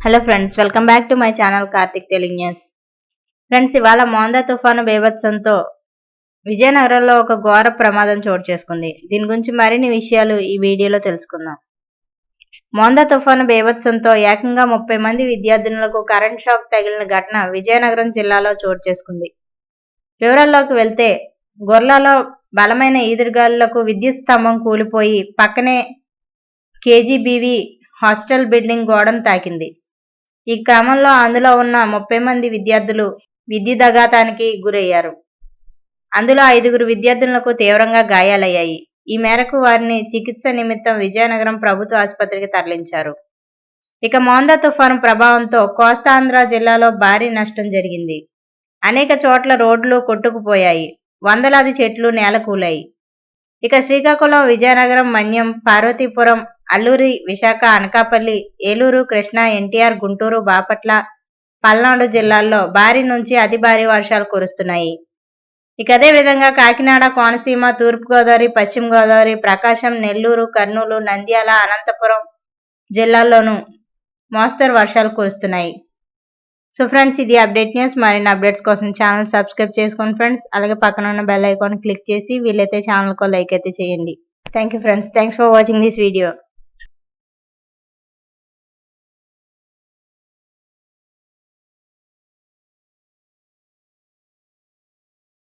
Hello friends welcome back to my channel Karthik Telugu news friends ఇవాళ Montha తుఫాను బేభత్సంతో విజయనగరంలో ఒక ఘోర ప్రమాదం చోటు చేసుకుంది. దీని గురించి మరిన్ని విషయాలు ఈ వీడియోలో తెలుసుకుందాం. మోందా తుఫాను బేభత్సంతో ఏకంగా ముప్పై మంది విద్యార్థినులకు కరెంట్ షాక్ తగిలిన ఘటన విజయనగరం జిల్లాలో చోటు చేసుకుంది. వివరాల్లోకి వెళ్తే గొర్లలో బలమైన ఈదురుగాలులకు విద్యుత్ స్తంభం కూలిపోయి పక్కనే కేజీబీవీ హాస్టల్ బిల్డింగ్ గోడను తాకింది. ఈ క్రమంలో అందులో ఉన్న ముప్పై మంది విద్యార్థులు విద్యుదఘాతానికి గురయ్యారు. అందులో ఐదుగురు విద్యార్థులకు తీవ్రంగా గాయాలయ్యాయి. ఈ మేరకు వారిని చికిత్స నిమిత్తం విజయనగరం ప్రభుత్వ ఆసుపత్రికి తరలించారు. ఇక మోందా తుఫాను ప్రభావంతో కోస్తాంధ్ర జిల్లాలో భారీ నష్టం జరిగింది. అనేక చోట్ల రోడ్లు కొట్టుకుపోయాయి. వందలాది చెట్లు నేలకూలాయి. ఇక శ్రీకాకుళం విజయనగరం మన్యం పార్వతీపురం అల్లూరి విశాఖ అనకాపల్లి ఏలూరు కృష్ణా ఎన్టీఆర్ గుంటూరు బాపట్ల పల్నాడు జిల్లాల్లో భారీ నుంచి అతి భారీ వర్షాలు కురుస్తున్నాయి. ఇక అదే విధంగా కాకినాడ కోనసీమ తూర్పుగోదావరి పశ్చిమ గోదావరి ప్రకాశం నెల్లూరు కర్నూలు నంద్యాల అనంతపురం జిల్లాల్లోనూ మోస్తరు వర్షాలు కురుస్తున్నాయి. సో ఫ్రెండ్స్ ఇది అప్డేట్ న్యూస్. మరిన్ని అప్డేట్స్ కోసం ఛానల్ సబ్స్క్రైబ్ చేసుకోండి ఫ్రెండ్స్. అలాగే పక్కన ఉన్న బెల్ ఐకాన్ క్లిక్ చేసి వీలైతే ఛానల్కో లైక్ అయితే చేయండి. Thank you friends. Thanks for watching this video.